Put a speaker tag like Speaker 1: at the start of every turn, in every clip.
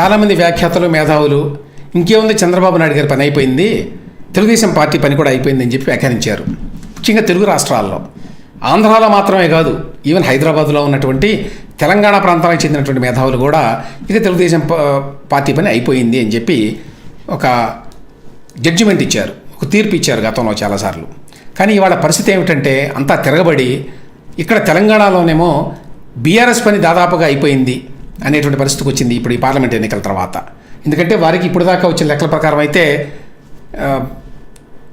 Speaker 1: చాలామంది వ్యాఖ్యాతలు మేధావులు ఇంకేముంది చంద్రబాబు నాయుడు గారి పని అయిపోయింది తెలుగుదేశం పార్టీ పని కూడా అయిపోయిందని చెప్పి వ్యాఖ్యానించారు. ముఖ్యంగా తెలుగు రాష్ట్రాల్లో ఆంధ్రాలో మాత్రమే కాదు ఈవెన్ హైదరాబాద్లో ఉన్నటువంటి తెలంగాణ ప్రాంతానికి చెందినటువంటి మేధావులు కూడా ఇక తెలుగుదేశం పార్టీ పని అయిపోయింది అని చెప్పి ఒక జడ్జిమెంట్ ఇచ్చారు ఒక తీర్పు ఇచ్చారు గతంలో చాలాసార్లు. కానీ ఇవాళ పరిస్థితి ఏమిటంటే అంతా తిరగబడి ఇక్కడ తెలంగాణలోనేమో బీఆర్ఎస్ పని దాదాపుగా అయిపోయింది. అనేటువంటి పరిస్థితికి వచ్చింది ఇప్పుడు ఈ పార్లమెంట్ ఎన్నికల తర్వాత. ఎందుకంటే వారికి ఇప్పుడు దాకా వచ్చిన లెక్కల ప్రకారం అయితే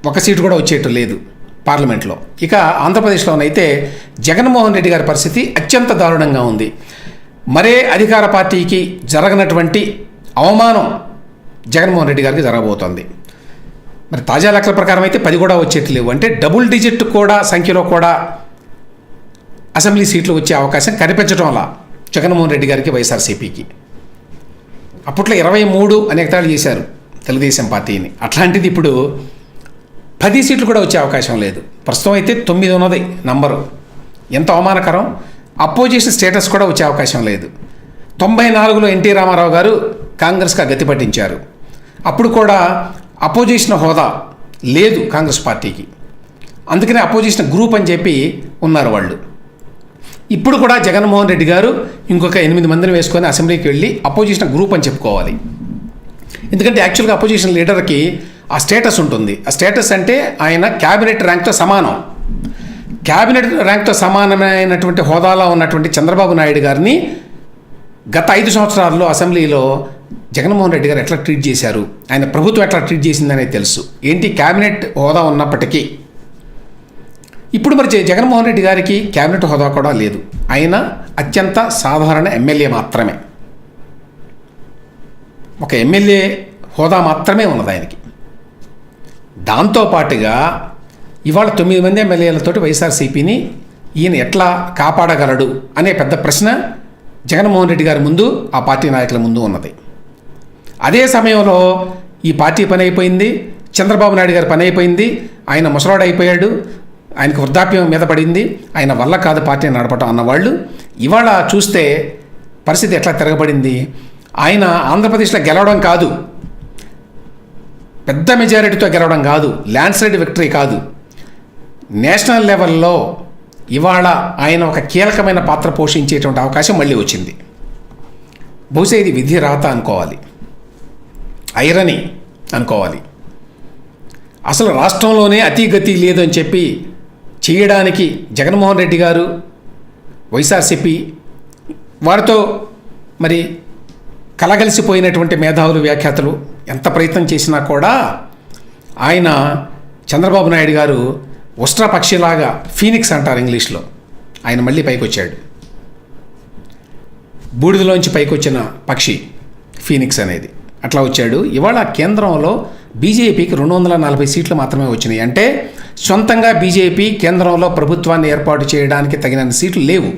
Speaker 1: ఒక సీటు కూడా వచ్చేట్టు లేదు పార్లమెంట్లో. ఇక ఆంధ్రప్రదేశ్లోనైతే జగన్మోహన్ రెడ్డి గారి పరిస్థితి అత్యంత దారుణంగా ఉంది. మరే అధికార పార్టీకి జరగనటువంటి అవమానం జగన్మోహన్ రెడ్డి గారికి జరగబోతోంది. మరి తాజా లెక్కల ప్రకారం అయితే పది కూడా వచ్చేట్లేవు లేవు. అంటే డబుల్ డిజిట్ కూడా సంఖ్యలో కూడా అసెంబ్లీ సీట్లు వచ్చే అవకాశం కనిపించడం అలా జగన్మోహన్ రెడ్డి గారికి వైఎస్ఆర్సీపీకి. అప్పట్లో ఇరవై మూడు అనేకతాలు చేశారు తెలుగుదేశం పార్టీని. అట్లాంటిది ఇప్పుడు పది సీట్లు కూడా వచ్చే అవకాశం లేదు. ప్రస్తుతం అయితే తొమ్మిది ఉన్నది నంబరు. ఎంత అవమానకరం? అపోజిషన్ స్టేటస్ కూడా వచ్చే అవకాశం లేదు. తొంభై నాలుగులో ఎన్టీ రామారావు గారు కాంగ్రెస్గా గతి పట్టించారు. అప్పుడు కూడా అపోజిషన్ హోదా లేదు కాంగ్రెస్ పార్టీకి. అందుకనే అపోజిషన్ గ్రూప్ అని చెప్పి ఉన్నారు వాళ్ళు. ఇప్పుడు కూడా జగన్మోహన్ రెడ్డి గారు ఇంకొక ఎనిమిది మందిని వేసుకొని అసెంబ్లీకి వెళ్ళి అపోజిషన్ గ్రూప్ అని చెప్పుకోవాలి. ఎందుకంటే యాక్చువల్గా అపోజిషన్ లీడర్కి ఆ స్టేటస్ ఉంటుంది. ఆ స్టేటస్ అంటే ఆయన క్యాబినెట్ ర్యాంక్తో సమానం. క్యాబినెట్ ర్యాంక్తో సమానమైనటువంటి హోదాలో ఉన్నటువంటి చంద్రబాబు నాయుడు గారిని గత ఐదు సంవత్సరాల్లో అసెంబ్లీలో జగన్మోహన్ రెడ్డి గారు ఎట్లా ట్రీట్ చేశారు? ఆయన ప్రభుత్వం ఎట్లా ట్రీట్ చేసిందనేది తెలుసు. ఏంటి క్యాబినెట్ హోదా ఉన్నప్పటికీ? ఇప్పుడు మరి జగన్మోహన్ రెడ్డి గారికి క్యాబినెట్ హోదా కూడా లేదు. ఆయన అత్యంత సాధారణ ఎమ్మెల్యే మాత్రమే. ఒక ఎమ్మెల్యే హోదా మాత్రమే ఉన్నది ఆయనకి. దాంతోపాటుగా ఇవాళ తొమ్మిది మంది ఎమ్మెల్యేలతోటి వైఎస్ఆర్సీపీని ఈయన ఎట్లా కాపాడగలడు అనే పెద్ద ప్రశ్న జగన్మోహన్ రెడ్డి గారి ముందు ఆ పార్టీ నాయకుల ముందు ఉన్నది. అదే సమయంలో ఈ పార్టీ పని అయిపోయింది చంద్రబాబు నాయుడు గారి పని అయిపోయింది ఆయన ముసలాడు అయిపోయాడు ఆయనకు వృద్ధాప్యం మీద పడింది. ఆయన వల్ల కాదు పార్టీని నడపటం అన్నవాళ్ళు. ఇవాళ చూస్తే పరిస్థితి ఎట్లా తిరగబడింది? ఆయన ఆంధ్రప్రదేశ్లో గెలవడం కాదు. పెద్ద మెజారిటీతో గెలవడం కాదు. ల్యాండ్ స్లైడ్ విక్టరీ కాదు. నేషనల్ లెవెల్లో ఇవాళ ఆయన ఒక కీలకమైన పాత్ర పోషించేటువంటి అవకాశం మళ్ళీ వచ్చింది. బహుశా ఇది విధి రాత అనుకోవాలి. ఐరని అనుకోవాలి. అసలు రాష్ట్రంలోనే అతి గతి లేదని చెప్పి చేయడానికి జగన్మోహన్ రెడ్డి గారు వైఎస్ఆర్సిపి వారితో మరి కలగలిసిపోయినటువంటి మేధావులు వ్యాఖ్యాతలు ఎంత ప్రయత్నం చేసినా కూడా ఆయన చంద్రబాబు నాయుడు గారు ఉష్ట్రపక్షిలాగా ఫీనిక్స్ అంటారు ఇంగ్లీష్లో. ఆయన మళ్ళీ పైకొచ్చాడు. బూడిదలోంచి పైకొచ్చిన పక్షి ఫీనిక్స్ అనేది. అట్లా వచ్చాడు. ఇవాళ కేంద్రంలో బీజేపీకి రెండు వందల నలభై సీట్లు మాత్రమే వచ్చినాయి. అంటే సొంతంగా బీజేపీ కేంద్రంలో ప్రభుత్వాన్ని ఏర్పాటు చేయడానికి తగిన సీట్లు లేవు.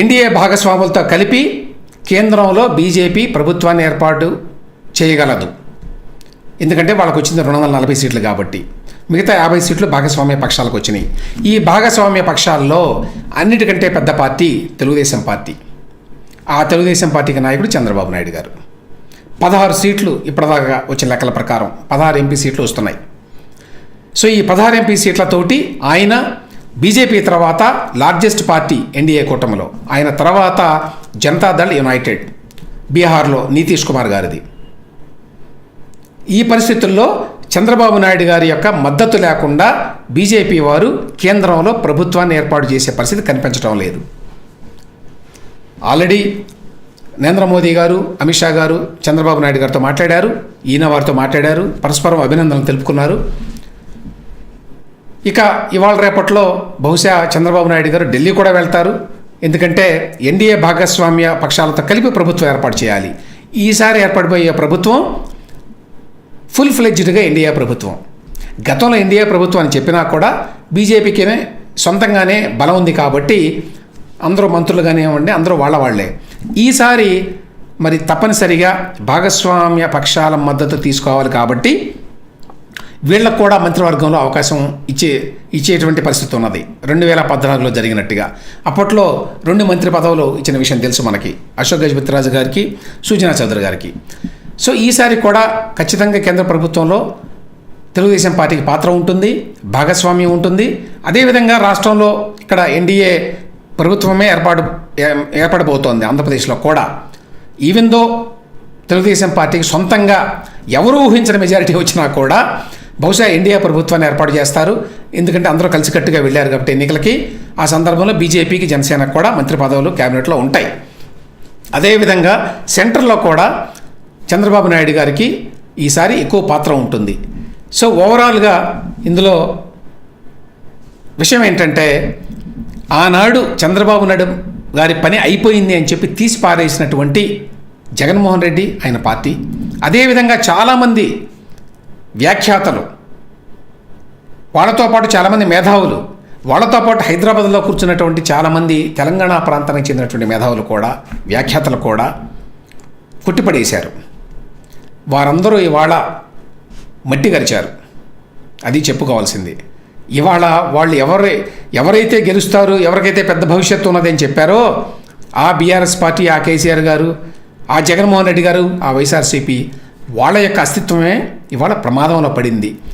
Speaker 1: ఎన్డీఏ భాగస్వాములతో కలిపి కేంద్రంలో బీజేపీ ప్రభుత్వాన్ని ఏర్పాటు చేయగలదు. ఎందుకంటే వాళ్ళకు వచ్చింది రెండు వందల నలభై సీట్లు కాబట్టి. మిగతా యాభై సీట్లు భాగస్వామ్య పక్షాలకు వచ్చినాయి. ఈ భాగస్వామ్య పక్షాల్లో అన్నిటికంటే పెద్ద పార్టీ తెలుగుదేశం పార్టీ. ఆ తెలుగుదేశం పార్టీకి నాయకుడు చంద్రబాబు నాయుడు గారు. పదహారు సీట్లు ఇప్పటిదాకా వచ్చిన లెక్కల ప్రకారం పదహారు ఎంపీ సీట్లు వస్తున్నాయి. సో ఈ పదహారు ఎంపీ సీట్లతోటి ఆయన బీజేపీ తర్వాత లార్జెస్ట్ పార్టీ ఎన్డీఏ కూటమిలో ఆయన తర్వాత జనతాదళ్ యునైటెడ్ బీహార్లో నితీష్ కుమార్ గారిది. ఈ పరిస్థితుల్లో చంద్రబాబు నాయుడు గారి యొక్క మద్దతు లేకుండా బీజేపీ వారు కేంద్రంలో ప్రభుత్వాన్ని ఏర్పాటు చేసే పరిస్థితి కనిపించడం లేదు. ఆల్రెడీ నరేంద్ర మోదీ గారు అమిత్ షా గారు చంద్రబాబు నాయుడు గారితో మాట్లాడారు. ఈయన వారితో మాట్లాడారు. పరస్పరం అభినందనలు తెలుపుకున్నారు. ఇక ఇవాళ రేపట్లో బహుశా చంద్రబాబు నాయుడు గారు ఢిల్లీ కూడా వెళ్తారు. ఎందుకంటే ఎన్డీఏ భాగస్వామ్య పక్షాలతో కలిపి ప్రభుత్వం ఏర్పాటు చేయాలి. ఈసారి ఏర్పడిపోయే ప్రభుత్వం ఫుల్ ఫ్లెడ్జ్డ్గా ఎన్డీఏ ప్రభుత్వం. గతంలో ఎన్డీఏ ప్రభుత్వం అని చెప్పినా కూడా బీజేపీకినే సొంతంగానే బలం ఉంది కాబట్టి అందరూ మంత్రులు కానివ్వండి అందరూ వాళ్ళ వాళ్ళే. ఈసారి మరి తప్పనిసరిగా భాగస్వామ్య పక్షాల మద్దతు తీసుకోవాలి కాబట్టి వీళ్ళకు కూడా మంత్రివర్గంలో అవకాశం ఇచ్చే ఇచ్చేటువంటి పరిస్థితి ఉన్నది. రెండు వేల పద్నాలుగులో జరిగినట్టుగా. అప్పట్లో రెండు మంత్రి పదవులు ఇచ్చిన విషయం తెలుసు మనకి. అశోక్ గజపతిరాజు గారికి సూచనా చౌదరి గారికి. సో ఈసారి కూడా ఖచ్చితంగా కేంద్ర ప్రభుత్వంలో తెలుగుదేశం పార్టీకి పాత్ర ఉంటుంది భాగస్వామ్యం ఉంటుంది. అదేవిధంగా రాష్ట్రంలో ఇక్కడ ఎన్డీఏ ప్రభుత్వమే ఏర్పాటు ఏర్పడబోతోంది ఆంధ్రప్రదేశ్లో కూడా. ఈవెన్ దో తెలుగుదేశం పార్టీకి సొంతంగా ఎవరు ఊహించిన మెజారిటీ వచ్చినా కూడా బహుశా ఇండియా ప్రభుత్వాన్ని ఏర్పాటు చేస్తారు. ఎందుకంటే అందరూ కలిసికట్టుగా వెళ్ళారు కాబట్టి ఎన్నికలకి. ఆ సందర్భంలో బీజేపీకి జనసేనకు కూడా మంత్రి పదవులు కేబినెట్లో ఉంటాయి. అదేవిధంగా సెంటర్లో కూడా చంద్రబాబు నాయుడు గారికి ఈసారి ఎక్కువ పాత్ర ఉంటుంది. సో ఓవరాల్గా ఇందులో విషయం ఏంటంటే ఆనాడు చంద్రబాబు నాయుడు గారి పని అయిపోయింది అని చెప్పి తీసి పారేసినటువంటి జగన్మోహన్ రెడ్డి ఆయన పార్టీ. అదేవిధంగా చాలామంది వ్యాఖ్యాతలు వాళ్ళతో పాటు చాలామంది మేధావులు వాళ్ళతో పాటు హైదరాబాద్లో కూర్చున్నటువంటి చాలామంది తెలంగాణ ప్రాంతానికి చెందినటువంటి మేధావులు కూడా వ్యాఖ్యాతలు కూడా కొట్టిపడేశారు. వారందరూ ఇవాళ మట్టి గరిచారు. అది చెప్పుకోవాల్సింది. ఇవాళ వాళ్ళు ఎవరు ఎవరైతే గెలుస్తారు ఎవరికైతే పెద్ద భవిష్యత్తు ఉన్నదని చెప్పారో ఆ బీఆర్ఎస్ పార్టీ ఆ కేసీఆర్ గారు ఆ జగన్మోహన్ రెడ్డి గారు ఆ వైఎస్ఆర్సీపీ వాళ్ళ యొక్క అస్తిత్వమే ఇవాళ ప్రమాదంలో పడింది.